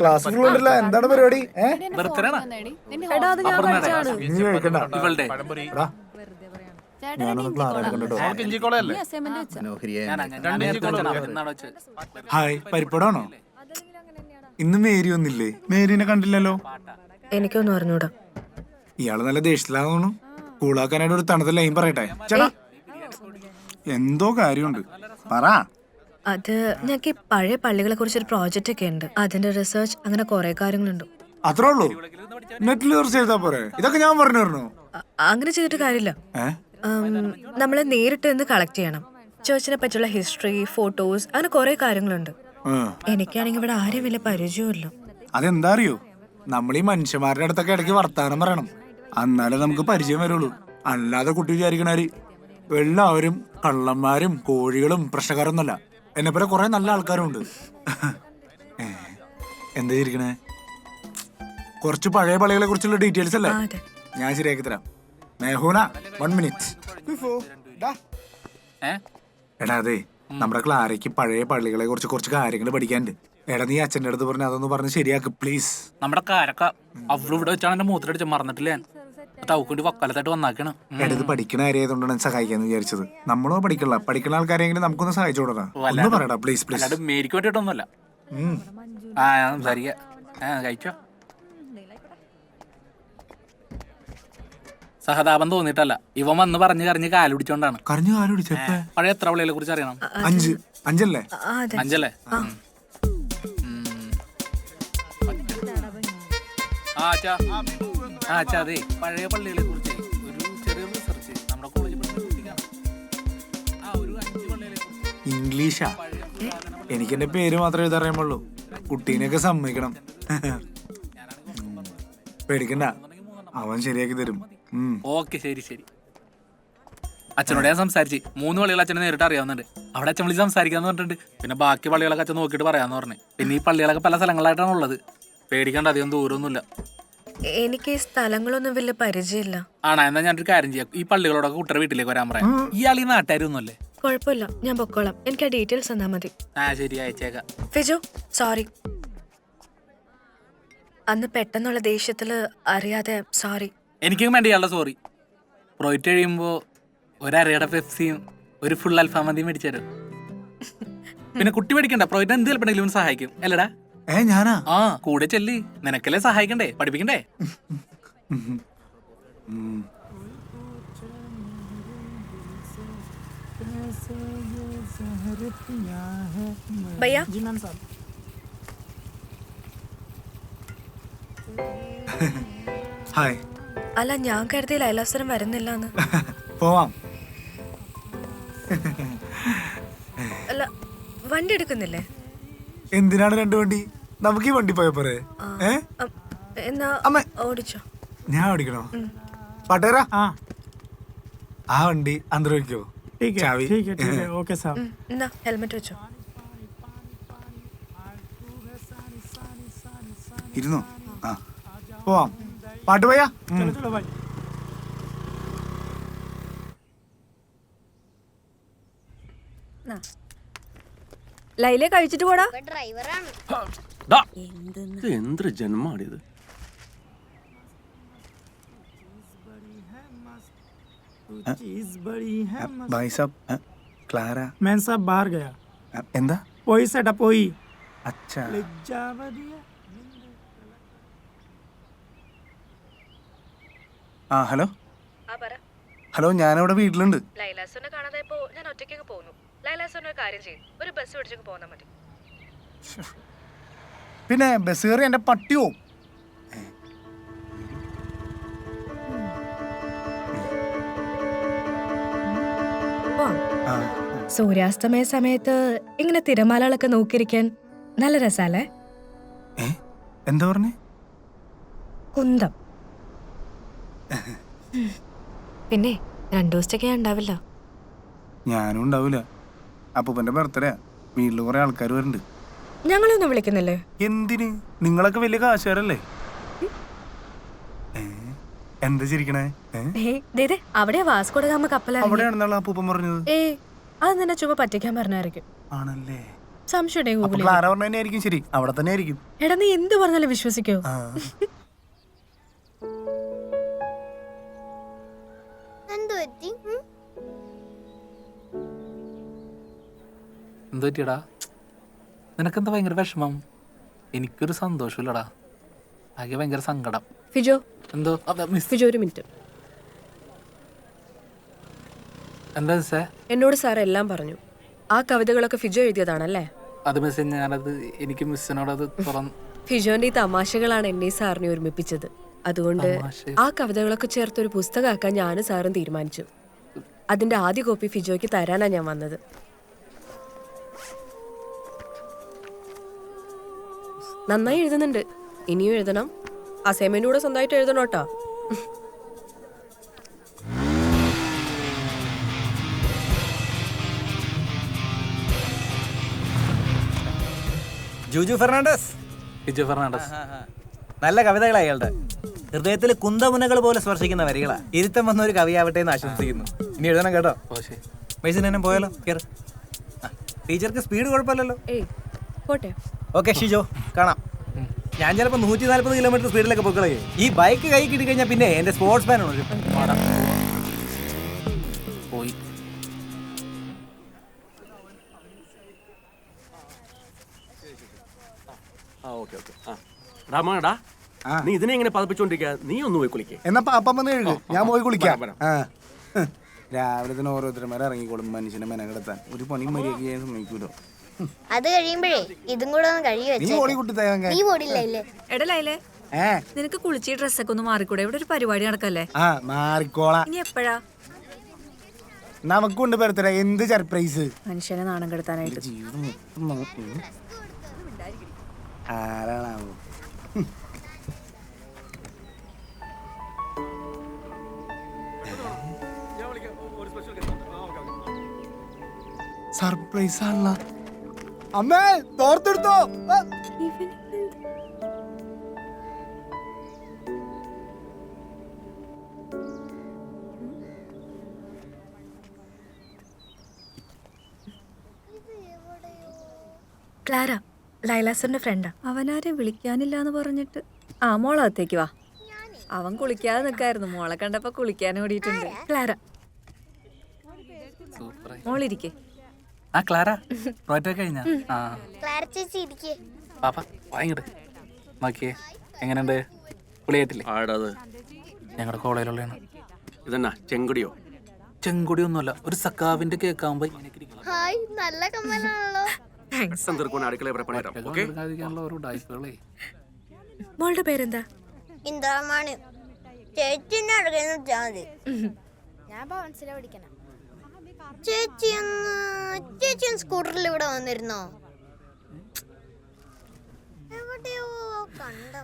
Class full ഉണ്ടല്ല എന്താണ് പരിപാടി? ഇവളുടെ. ഹായ് പരിപ്പടാണോ ഇന്ന് മേരി ഒന്നില്ലേ മേരിനെ കണ്ടില്ലല്ലോ? എനിക്കൊന്നും അറിഞ്ഞൂടാ ഇയാൾ നല്ല ദേഷ്യത്തിലാകണു കൂളാക്കാനായിട്ട് ഒരു തണുത്ത ലൈൻ പറയട്ടെ. ചേട്ടാ. എന്തോ കാര്യമുണ്ട്. പറ. അത് ഞങ്ങൾക്ക് ഈ പഴയ പള്ളികളെ കുറിച്ച് ഒരു പ്രോജക്റ്റ് ഒക്കെ ഉണ്ട്. അതിന്റെ റിസർച്ച് അങ്ങനെ കുറെ കാര്യങ്ങളുണ്ട്. അത്രേ ഉള്ളൂ. നെറ്റിൽ ചെയ്താ പോരെ. ഇതൊക്കെ ഞാൻ പറഞ്ഞു തരണോ? അങ്ങനെ ചെയ്തിട്ട് കാര്യമില്ല. നമ്മൾ നേരിട്ട് നിന്ന് കളക്ട് ചെയ്യണം. ചേർച്ചിനെ പറ്റിയുള്ള ഹിസ്റ്ററി ഫോട്ടോസ് അങ്ങനെ കുറെ കാര്യങ്ങളുണ്ട്. എനിക്കാണെങ്കിൽ ഇവിടെ ആരും വലിയ പരിചയമില്ല അതെന്താ അറിയോ നമ്മൾ ഈ മനുഷ്യന്മാരുടെ അടുത്തൊക്കെ ഇടയ്ക്ക് വർത്താനം പറയണം. എന്നാലേ നമുക്ക് പരിചയം വരുള്ളൂ. അല്ലാതെ കുട്ടി വിചാരിക്കണാര് എല്ലാവരും കള്ളന്മാരും കോഴികളും പ്രശ്നക്കാരൊന്നുമല്ല. എന്നെ പോലെ കുറെ നല്ല ആൾക്കാരുണ്ട്. ഉണ്ട് എന്താ ചെയ്തിരിക്കണേ കുറച്ച് പഴയ പള്ളികളെ കുറിച്ചുള്ള ഡീറ്റെയിൽസ് അല്ലേ? ഞാൻ ശരിയാക്കി തരാം. മേഹൂന വൺ മിനിറ്റ്? എടാ അതെ നമ്മുടെ ക്ലാരയ്ക്ക് പഴയ പള്ളികളെ കുറിച്ച് കുറച്ച് കാര്യങ്ങൾ പഠിക്കാനുണ്ട്. എടാ നീ അച്ഛന്റെ അടുത്ത് പറഞ്ഞ് അതൊന്ന് പറഞ്ഞ് ശരിയാക്ക് പ്ലീസ് നമ്മുടെ കാരക്ക അവളിവിടെ വെച്ചാണ് എന്റെ മൂത്രടിച്ച് മറന്നിട്ടില്ല? ഞാൻ തവക്കൊണ്ട് വക്കാലത്തായിട്ട് വന്നാക്കണം. എടുത്ത് ഇത് പഠിക്കണ ആരെയായതുകൊണ്ടാണ് ഞാൻ സഹായിക്കാന്ന് വിചാരിച്ചത്. നമ്മളോ പഠിക്കണ പഠിക്കുന്ന ആൾക്കാരെങ്കിലും നമുക്കൊന്ന് സഹായിച്ചു കൊടുക്കാം. ഒന്ന് പറയടാ പ്ലീസ് പ്ലീസ് അല്ലാണ്ട് മേരിക്ക് വേണ്ടിയിട്ടൊന്നുമല്ല ആ ഞാൻ സംസാരിക്ക. ആ കഴിച്ചോ? സഹതാപം തോന്നിട്ടല്ല ഇവൻ വന്ന് പറഞ്ഞു കറിഞ്ഞ് കാൽ പിടിച്ചോണ്ടാണ്. കരഞ്ഞു പഴയ എത്ര വിളയെ കുറിച്ച് അറിയണം? അഞ്ച്. അഞ്ചല്ലേ? ആ, അതെ. അഞ്ചല്ലേ? ഉം. ഉം. ആ അച്ഛാ ആ അച്ഛാ അതെ പഴയ പള്ളികളെ കുറിച്ച് ഒരു ചെറിയ റിസർച്ച് നമ്മുടെ കോളേജ് പഠിച്ച ആ ഒരു അഞ്ച് പള്ളികളെ കുറിച്ച്. ഇംഗ്ലീഷാ? എനിക്ക് എന്റെ പേര് മാത്രമേ എഴുതറിയാമുള്ളൂ കുട്ടീനെയൊക്കെ സമ്മതിക്കണം. പേടിക്കണ്ട. അവൻ ശരിയാക്കി തരും. ഉം. ഓക്കെ ശരി ശരി. അച്ഛനോട് ഞാൻ സംസാരിച്ച്. മൂന്ന് പള്ളികൾ അച്ഛനെ നേരിട്ട് അറിയാവുന്നുണ്ട്. അവിടെ അച്ഛൻ വിളിച്ച് സംസാരിക്കാന്ന് പറഞ്ഞിട്ടുണ്ട്. പിന്നെ ബാക്കി പള്ളികളൊക്കെ അച്ഛൻ നോക്കിയിട്ട് പറയാന്ന് പറഞ്ഞു. പിന്നെ ഈ പള്ളികളൊക്കെ പല സ്ഥലങ്ങളായിട്ടാണ് ഉള്ളത്. പേടിക്കണ്ട അധികം ദൂരമൊന്നുമില്ല. എനിക്ക് ഈ സ്ഥലങ്ങളൊന്നും വലിയ പരിചയമില്ല. ആണോ എന്നാ ഞാനൊരു കാര്യം ചെയ്യാം. ഈ പള്ളികളോടൊക്കെ കുട്ടറെ വീട്ടിലേക്ക് വരാൻ പറയാം. ഇയാൾ ഈ നാട്ടുകാരൊന്നുമല്ലേ? കുഴപ്പമില്ല. ഞാൻ പൊക്കോളാം. എനിക്ക് ആ ഡീറ്റെയിൽസ് തന്നാ മതി. ആ ശരി അയച്ചേക്കാം. ഫിജു സോറി അന്ന് പെട്ടെന്നുള്ള ദേഷ്യത്തിൽ അറിയാതെ സോറി എനിക്കും വേണ്ടി ഇയാളുടെ സോറി പ്രോയിറ്റ് കഴിയുമ്പോ ഒരരയുടെ പെപ്സിയും ഒരു ഫുൾ അൽഫാമന്തിയും മേടിച്ചു തരും. പിന്നെ കുട്ടി മേടിക്കണ്ട പ്രോയിറ്റ് എന്ത് ചിലപ്പോഴെങ്കിലും സഹായിക്കും. അല്ലടാ? ഏ ഞാനാ? ആ കൂടെ ചെല്ലി. നിനക്കല്ലേ സഹായിക്കണ്ടേ? പഠിപ്പിക്കണ്ടേ? ഹായ്. അല്ല ഞാൻ കരുതി ലൈലാസുരം വരുന്നില്ല എന്ന് പോവാം. അല്ല വണ്ടി എടുക്കുന്നില്ലേ? എന്തിനാണ് രണ്ട് വണ്ടി? നമുക്ക് ഈ വണ്ടി പോയ പോരെ? ഓടിച്ചോ. ഞാൻ ഓടിക്കണോ? പാട്ടേരാ ആ. വണ്ടി അന്തരവിക്കോ ഹെൽമെറ്റ് വെച്ചോ. ഇരുന്നോ? ആ. പോവാം. പാട്ട് പോയാ? ലൈലെ കഴിച്ചിട്ട് പോടാ. എന്തൊരു ജന്മാണിത് ഭായ് എന്താ? പോയി. ആ ഹലോ. ഹലോ ഞാനവിടെ വീട്ടിലുണ്ട്. ലൈലാസിനെ കാണാതായപ്പോ ഞാൻ ഒറ്റയ്ക്കൊക്കെ പോകുന്നു ലൈലാസുനെ ഒരു കാര്യം ചെയ്യും. ഒരു ബസ് പിടിച്ചൊക്കെ പോന്നാ മതി. പിന്നെ ബസ് കയറി എന്റെ പട്ടിയോ സൂര്യാസ്തമയ സമയത്ത് ഇങ്ങനെ തിരമാലകളൊക്കെ നോക്കിയിരിക്കാൻ നല്ല രസാലേ എന്താ പറഞ്ഞേ? കുന്തം. പിന്നെ രണ്ടു ദിവസത്തേക്ക് ഞാൻ ഉണ്ടാവില്ല. ഞാനും ഉണ്ടാവില്ല അപ്പൂപ്പന്റെ ബർത്ത്ഡേ വീട്ടിൽ കുറെ ആൾക്കാർ വരുന്നുണ്ട്. ഞങ്ങളൊന്നും വിളിക്കുന്നില്ലേ? എന്തിന്? നിങ്ങളൊക്കെ വലിയ കാശുകാരല്ലേ? എന്താ ചിരിക്കണേ? അവിടെ വാസ്കോട ഗാമ കപ്പലാണ് അവിടെയാണെന്നുള്ള അപ്പൂപ്പൻ പറഞ്ഞത്. ഏ അത് നിന്നെ ചുമ പറ്റിക്കാൻ പറഞ്ഞായിരിക്കും. ആണല്ലേ? സംശയം ശരി. അവിടെ തന്നെ ആയിരിക്കും എടാ നീ എന്ത് പറഞ്ഞാലും വിശ്വസിക്കോ. എന്ത് പറ്റിയടാ? നിനക്കെന്താ ഭയങ്കര വിഷമം? എനിക്കൊരു സന്തോഷമില്ലടാ. ആകെ ഭയങ്കര സങ്കടം. ഫിജോ. എന്തോ? മിസ് ഫിജോ ഒരു മിനിറ്റ്. എന്താ മിസ്സേ എന്നോട് സാർ എല്ലാം പറഞ്ഞു. ആ കവിതകളൊക്കെ ഫിജോ എഴുതിയതാണല്ലേ? അത് മിസ്സേ ഞാനത് എനിക്ക് മിസ്സിനോട് അത് തുറന്ന് ഫിജോന്റെ ഈ തമാശകളാണ് എന്നെ സാറിനെ ഒരുമിപ്പിച്ചത്. അതുകൊണ്ട് തമാശ? ആ കവിതകളൊക്കെ ചേർത്ത് ഒരു പുസ്തകമാക്കാൻ ഞാനും സാറും തീരുമാനിച്ചു. അതിന്റെ ആദ്യ കോപ്പി ഫിജോയ്ക്ക് തരാനാണ് ഞാൻ വന്നത്. നന്നായി എഴുതുന്നുണ്ട്. ഇനിയും എഴുതണം. അസൈൻമെന്റ് കൂടെ സ്വന്തമായിട്ട് എഴുതണം കേട്ടോ. ജൂജു ഫെർണാണ്ടസ്. വിജയ് ഫെർണാണ്ടസ്. നല്ല കവിതകളാ അയാളുടെ ഹൃദയത്തിൽ കുന്തമുനകൾ പോലെ സ്പർശിക്കുന്ന വരികളാ. ഇരുത്തം വന്ന ഒരു കവിയാവട്ടെ എന്ന് ആശംസിക്കുന്നു. ഇനി എഴുതണം കേട്ടോ. പൈസ പോയാലോ? കേറ്. ടീച്ചർക്ക് സ്പീഡ് കുഴപ്പമില്ലല്ലോ. ഏയ് പോട്ടെ. ഓക്കെ ഷിജോ കാണാം. ഞാൻ ചിലപ്പോൾ നൂറ്റി നാല്പത് കിലോമീറ്റർ സ്പീഡിലൊക്കെ പൊക്കളേ ഈ ബൈക്ക് കൈ കിട്ടി കഴിഞ്ഞാൽ പിന്നെ എന്റെ സ്പോർട്സ് മാൻ ആണ് പാടാം. പോയി. ആ ഓക്കെ ഓക്കെ. ആ. രാമാടാ നീ ഇതിനെ ഇങ്ങനെ പതിപ്പിച്ചോണ്ടിരിക്കുക നീ ഒന്ന് പോയി കുളിക്കേ. എന്നാ പാപ്പം വന്ന് കഴുകു. ഞാൻ പോയി കുളിക്കാം. രാവിലെ തന്നെ ഓരോരുത്തരന്മാരെ ഇറങ്ങിക്കോളും മനുഷ്യനെ മെനകെടുത്താൻ ഒരു പണി മര്യാദ ചെയ്യാൻ സമ്മതിക്കൂലോ. അത് കഴിയുമ്പോഴേ ഇതും കൂടെ ഒന്ന് കഴുകി നീ വെച്ചേ ഓടി കുട്ടി തേങ്ങ നീ ഓടില്ലല്ലേ എടലൈലേ ഏ? നിനക്ക് കുളിച്ച് ഡ്രസ്സൊക്കെ ഒന്ന് മാറിക്കൂടെ? ഇവിടെ ഒരു പരിപാടി നടക്കല്ലേ? ആ മാറിക്കോളാ. ഇനി എപ്പോഴാ? നമുക്കുണ്ട് ബർത്ത്ഡേ. എന്ത് സർപ്രൈസ് മനുഷ്യനെ നാണം കെടുത്താനായിട്ട്. ആരാണാവോ? സർപ്രൈസ് ആണല്ലോ. അമ്മേ തോർത്തെടുത്തോ. ക്ലാര ലൈലാസറിന്റെ ഫ്രണ്ടാ. അവനാരെ വിളിക്കാനില്ല എന്ന് പറഞ്ഞിട്ട്. ആ മോളകത്തേക്ക് വാ. അവൻ കുളിക്കാതെ നിൽക്കായിരുന്നു മോളെ കണ്ടപ്പോ കുളിക്കാൻ ഓടിയിട്ടുണ്ട്. ക്ലാര. മോളിരിക്കേ. ആ ക്ലാര? പ്രോജക്റ്റ് കഴിഞ്ഞ? ആ. ക്ലാര ചേച്ചി ഇരിക്കേ. പാപ്പ വാങ്ങിട്ട് നോക്കിയേ എങ്ങനെയുണ്ട്? പുളിയായിട്ടില്ലേ? ആടത് ഞങ്ങളുടെ കോളേജിലുള്ളതാണ്. ഇതെന്നാ ചെങ്കുടിയോ? ചെങ്കുടി ഒന്നുമല്ല ഒരു സക്കാവിന്റെ കേക്ക് ആവുമ്പോ ഹായ് നല്ല കമ്മലാണല്ലോ. മോളുടെ പേരെന്താ? ചേച്ചിന്റെ അടുക്കുന്ന ഞാൻ ഭവൻസിലെ പഠിക്കണം ചേച്ചി ഒന്ന് ചേച്ചി ഒന്ന് സ്കൂട്ടറിൽ ഇവിടെ വന്നിരുന്നോ? എവിടെയോ കണ്ട